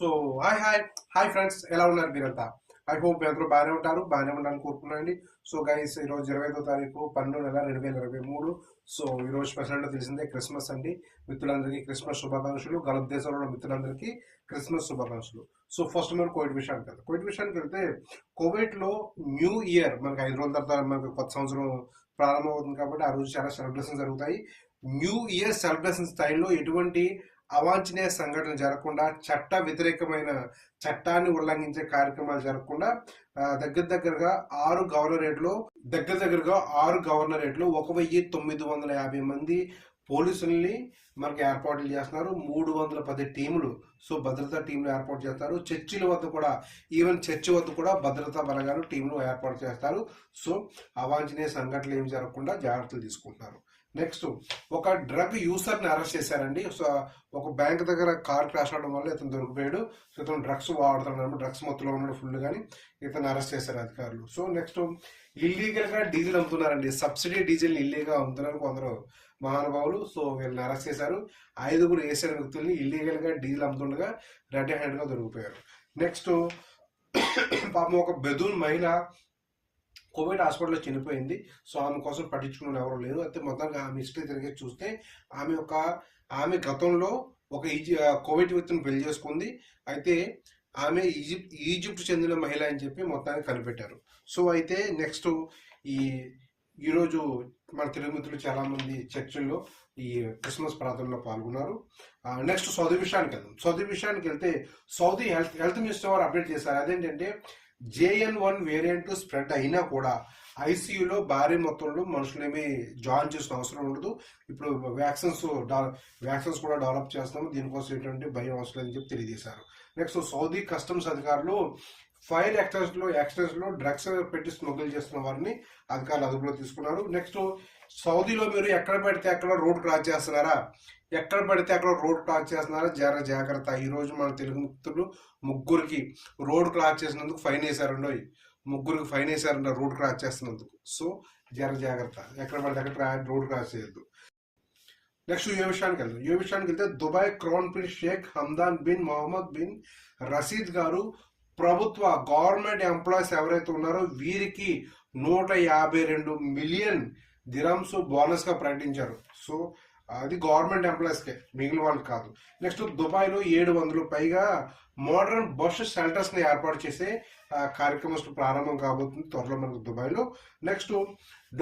So hi hi. Hi friends ఎలా ఉన్నారు మీరంతా? ఐ హోప్ మీ అందరూ బాగానే ఉంటారు బాగానే ఉండాలని కోరుకున్నానండి సో గైస్ ఈరోజు ఇరవై ఐదో తారీఖు పన్నెండు నెల రెండు వేల ఇరవై మూడు. సో ఈరోజు స్పెషల్ అంటే తెలిసిందే క్రిస్మస్ అండి. మిత్రులందరికీ క్రిస్మస్ శుభాకాంక్షలు గల్ఫ్ దేశంలో ఉన్న మిత్రులందరికీ క్రిస్మస్ శుభాకాంక్షలు. సో ఫస్ట్ మనం కోవిడ్ విషయానికి వెళ్తాం కోవిడ్ విషయానికి వెళ్తే కోవిడ్లో న్యూ ఇయర్ మనకి ఐదు రోజుల తర్వాత మనకి కొత్త సంవత్సరం ప్రారంభమవుతుంది కాబట్టి ఆ రోజు చాలా సెలబ్రేషన్ జరుగుతాయి. న్యూ ఇయర్ సెలబ్రేషన్ స్టైల్లో ఎటువంటి అవాంఛనీయ సంఘటనలు జరగకుండా చట్ట వ్యతిరేకమైన చట్టాన్ని ఉల్లంఘించే కార్యక్రమాలు జరగకుండా దగ్గర దగ్గరగా ఆరు గవర్నరేట్లో దగ్గర దగ్గరగా ఆరు గవర్నరేట్లో ఒక వెయ్యి తొమ్మిది వందల యాభై మంది పోలీసుల్ని మనకి ఏర్పాట్లు చేస్తున్నారు. మూడు వందల పది టీములు సో భద్రతా టీంలు ఏర్పాటు చేస్తారు. చర్చిల వద్ద కూడా ఈవెన్ చర్చి వద్ద కూడా భద్రతా బలగాలు టీంలు ఏర్పాటు చేస్తారు. సో అవాంఛనీయ సంఘటనలు ఏమి జరగకుండా జాగ్రత్తలు తీసుకుంటున్నారు. నెక్స్ట్ ఒక డ్రగ్ యూసర్ని అరెస్ట్ చేశారండి. సో ఒక బ్యాంక్ దగ్గర కార్ క్రాష్ అవడం వల్ల ఇతను దొరికిపోయాడు. సో ఇతను డ్రగ్స్ వాడుతున్నాడు. డ్రగ్స్ మొత్తంలో ఉన్నాడు ఫుల్ కానీ ఇతను అరెస్ట్ చేశారు అధికారులు. సో నెక్స్ట్ ఇల్లీగల్గా డీజిల్ అమ్ముతున్నారండి. సబ్సిడీ డీజిల్ ఇల్లీగా అమ్ముతున్నారు కొందరు. మహానుభావులు. సో వీళ్ళని అరెస్ట్ చేశారు. ఐదుగురు ఏసీఆర్ వ్యక్తుల్ని ఇల్లీగల్గా డీజిల్ అమ్ముతుండగా రెడ్ హ్యాండ్గా దొరికిపోయారు. నెక్స్ట్ పాపం ఒక బెదూన్ మహిళ కోవిడ్ హాస్పిటల్లో చనిపోయింది. సో ఆమె కోసం పట్టించుకున్న ఎవరు లేరు. అయితే మొత్తానికి ఆమె హిస్టరీ తిరిగి చూస్తే ఆమె ఒక ఆమె గతంలో ఒక ఈజి కోవిడ్ వ్యక్తిని పెళ్ళి చేసుకుంది. అయితే ఆమె ఈజిప్ట్ ఈజిప్ట్ చెందిన మహిళ అని చెప్పి మొత్తానికి కనిపెట్టారు. సో అయితే నెక్స్ట్ ఈ ఈరోజు మన తెలుగు మిత్రులు చాలా మంది చర్చిల్లో ఈ క్రిస్మస్ ప్రార్థనలో పాల్గొన్నారు. నెక్స్ట్ సౌదీ విషయానికి వెళ్దాం. సౌదీ విషయానికి వెళ్తే సౌదీ హెల్త్ హెల్త్ మినిస్టర్ వారు అప్డేట్ చేశారు. అదేంటంటే జేఎన్ వన్ వేరియంట్ స్ప్రెడ్ అయినా కూడా ఐసీయూలో భారీ మొత్తంలో మనుషులేమి జాయిన్ చేసిన అవసరం ఉండదు. ఇప్పుడు వ్యాక్సిన్స్ వ్యాక్సిన్స్ కూడా డెవలప్ చేస్తున్నాము. దీనికోసం ఎటువంటి భయం అవసరం లేదని చెప్పి తెలియజేశారు. నెక్స్ట్ సౌదీ కస్టమ్స్ అధికారులు ఫైర్ ఎక్స్టెన్స్లో ఎక్స్టెన్స్లో డ్రగ్స్ పెట్టి స్మగుల్ చేస్తున్న వారిని అధికారులు అదుపులో తీసుకున్నారు. నెక్స్ట్ సౌదీలో మీరు ఎక్కడ పడితే అక్కడ రోడ్ క్రాస్ చేస్తున్నారా? ఎక్కడ పడితే అక్కడ రోడ్ క్రాస్ చేస్తున్నారా? జర జాగ్రత్త. ఈ రోజు మన తెలుగు ముక్తులు ముగ్గురికి రోడ్ క్రాస్ చేసినందుకు ఫైన్ వేశారండో ముగ్గురికి ఫైన్ వేసారంట రోడ్ క్రాస్ చేస్తున్నందుకు. సో జర జాగ్రత్త. ఎక్కడ పడితే అక్కడ రోడ్ క్రాస్ చేయొద్దు. నెక్స్ట్ ఏ విషయానికి వెళ్దాం. ఏ విషయానికి వెళ్తే Dubai crown prince Sheikh Hamdan bin Mohammed bin Rashid గారు ప్రభుత్వ గవర్నమెంట్ ఎంప్లాయీస్ ఎవరైతే ఉన్నారో వీరికి నూట యాభై రెండు మిలియన్ దిరమ్స్ బోనస్గా ప్రకటించారు. సో అది గవర్నమెంట్ ఎంప్లాయీస్కే మిగిలిన వాళ్ళు కాదు. నెక్స్ట్ దుబాయ్లో ఏడు వందలు పైగా మోడర్న్ బస్ షెల్టర్స్ని ఏర్పాటు చేసే కార్యక్రమం ప్రారంభం కాబోతుంది త్వరలో మనకు దుబాయ్లో. నెక్స్ట్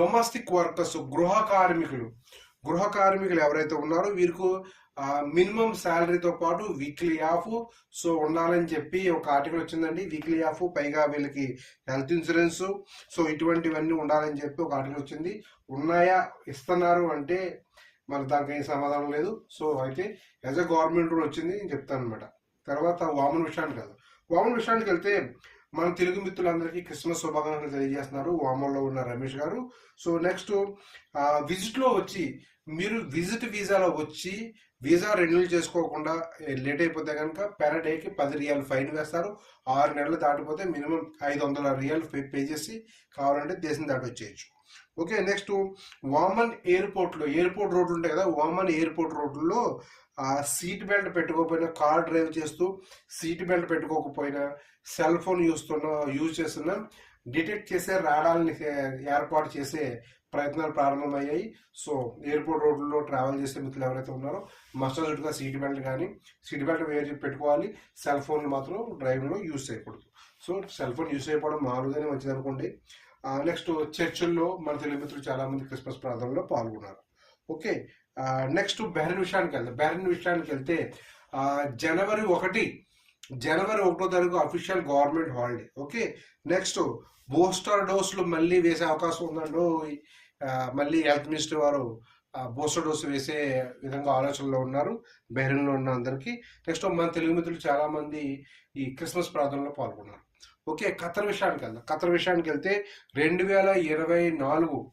డొమెస్టిక్ వర్కర్స్ గృహ కార్మికులు. గృహ కార్మికులు ఎవరైతే ఉన్నారో వీరికి మినిమం శాలరీతో పాటు వీక్లీ ఆఫ్ సో ఉండాలని చెప్పి ఒక ఆర్టికల్ వచ్చిందండి. వీక్లీ ఆఫ్ పైగా వీళ్ళకి హెల్త్ ఇన్సూరెన్స్ సో ఇటువంటివన్నీ ఉండాలని చెప్పి ఒక ఆర్టికల్ వచ్చింది. ఉన్నాయా? ఇస్తున్నారు అంటే మరి దానికి ఏం సమాధానం లేదు. సో అయితే యాజ్ అ గవర్నమెంట్ రూల్ వచ్చింది నేను చెప్తాను అనమాట తర్వాత వామన్ విషయానికి కాదు వామన్ విషయానికి వెళ్తే మన తెలుగు మిత్రులందరికీ క్రిస్మస్ శుభాకాంక్షలు తెలియజేస్తున్నారు వామన్లో ఉన్న రమేష్ గారు. సో నెక్స్ట్ విజిట్లో వచ్చి మీరు విజిట్ వీసాలో వచ్చి వీసా రెన్యూల్ చేసుకోకుండా లేట్ అయిపోతే కనుక పెర్ డేకి పది రియల్ ఫైన్ వేస్తారు. ఆరు నెలలు దాటిపోతే మినిమం ఐదు వందల రియల్ పే పే చేసి కావాలంటే దేశం దాటి వచ్చేయచ్చు ఓకే నెక్స్ట్ వామన్ ఎయిర్పోర్ట్లో ఎయిర్పోర్ట్ రోడ్లు ఉంటాయి కదా వామన్ ఎయిర్పోర్ట్ రోడ్లలో సీట్ బెల్ట్ పెట్టుకోకపోయినా కార్ డ్రైవ్ చేస్తూ సీట్ బెల్ట్ పెట్టుకోకపోయినా సెల్ ఫోన్ యూస్తున్న యూజ్ చేస్తున్నా డిటెక్ట్ చేసే రాడాలని ఏర్పాటు చేసే ప్రయత్నాలు ప్రారంభమయ్యాయి. సో ఎయిర్పోర్ట్ రోడ్లలో ట్రావెల్ చేసే మిత్రులు ఎవరైతే ఉన్నారో మస్ట్ సీట్ బెల్ట్ కానీ సీట్ బెల్ట్ వేర్ పెట్టుకోవాలి. సెల్ ఫోన్లు మాత్రం డ్రైవింగ్లో యూజ్ చేయకూడదు. సో సెల్ ఫోన్ యూజ్ చేయకపోవడం మామూలుగానే మంచిది అనుకోండి నెక్స్ట్ చర్చిల్లో మన తెలుగు మిత్రులు చాలా మంది క్రిస్మస్ ప్రార్థనలో పాల్గొన్నారు. ఓకే నెక్స్ట్ బెహ్రెన్ విషయానికి వెళ్తే బెహ్రెన్ విషయానికి వెళ్తే జనవరి ఒకటి జనవరి ఒకటో తారీఖు official government holiday okay next booster డోసులు మళ్ళీ వేసే అవకాశం ఉందండు? మళ్ళీ హెల్త్ మినిస్టర్ వారు బూస్టర్ డోసు వేసే విధంగా ఆలోచనలో ఉన్నారు బెహ్రెన్లో ఉన్న అందరికీ. నెక్స్ట్ మన తెలుగు మిత్రులు చాలామంది ఈ క్రిస్మస్ ప్రార్థనలో పాల్గొన్నారు. ఓకే ఖతర్ విషయానికి వెళ్దాం. ఖతర్ విషయానికి వెళ్తే రెండు వేల ఇరవై నాలుగు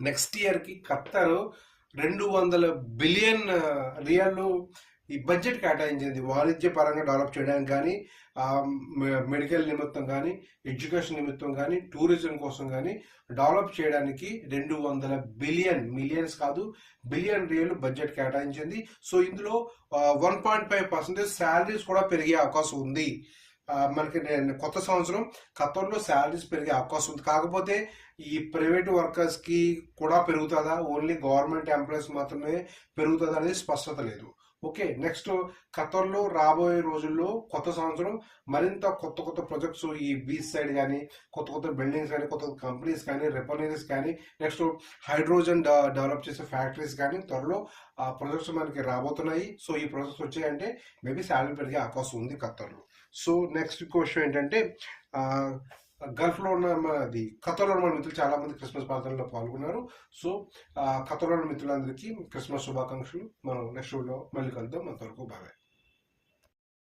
నెక్స్ట్ ఇయర్కి ఖత్తర్ రెండు వందల బిలియన్ రియల్ ఈ బడ్జెట్ కేటాయించింది. వాణిజ్య పరంగా డెవలప్ చేయడానికి కానీ మె- మెడికల్ నిమిత్తం కానీ ఎడ్యుకేషన్ నిమిత్తం కానీ టూరిజం కోసం కానీ డెవలప్ చేయడానికి రెండు వందల బిలియన్ మిలియన్స్ కాదు బిలియన్ రియల్ బడ్జెట్ కేటాయించింది. సో ఇందులో one point five percentage salaries కూడా పెరిగే అవకాశం ఉంది. మనకి నేను కొత్త సంవత్సరం ఖతంలో శాలరీస్ పెరిగే అవకాశం ఉంది. కాకపోతే ఈ ప్రైవేట్ వర్కర్స్కి కూడా పెరుగుతుందా? ఓన్లీ గవర్నమెంట్ ఎంప్లాయీస్ మాత్రమే పెరుగుతుందా అనేది స్పష్టత లేదు. ఓకే నెక్స్ట్ ఖతర్లో రాబోయే రోజుల్లో కొత్త సంవత్సరం మరింత కొత్త కొత్త ప్రాజెక్ట్స్ ఈ బీచ్ సైడ్ కానీ కొత్త కొత్త బిల్డింగ్స్ కానీ కొత్త కొత్త కంపెనీస్ కానీ రిఫైనరీస్ కానీ నెక్స్ట్ హైడ్రోజన్ డెవలప్ చేసే ఫ్యాక్టరీస్ కానీ త్వరలో ఆ ప్రాజెక్ట్స్ మనకి రాబోతున్నాయి. సో ఈ ప్రాజెక్ట్స్ వచ్చాయంటే మేబీ శాలరీ పెరిగే అవకాశం ఉంది ఖతర్లో. సో నెక్స్ట్ క్వశ్చన్ ఏంటంటే గల్ఫ్లో ఉన్న అది ఖతర్లో ఉన్న మన మిత్రులు చాలామంది క్రిస్మస్ ప్రార్థనలో పాల్గొన్నారు. సో ఆ, ఖతర్లో ఉన్న మిత్రులందరికీ క్రిస్మస్ శుభాకాంక్షలు. మనం నెక్స్ట్ వీడియో మళ్ళీ కలుద్దాం. అంతవరకు బాగా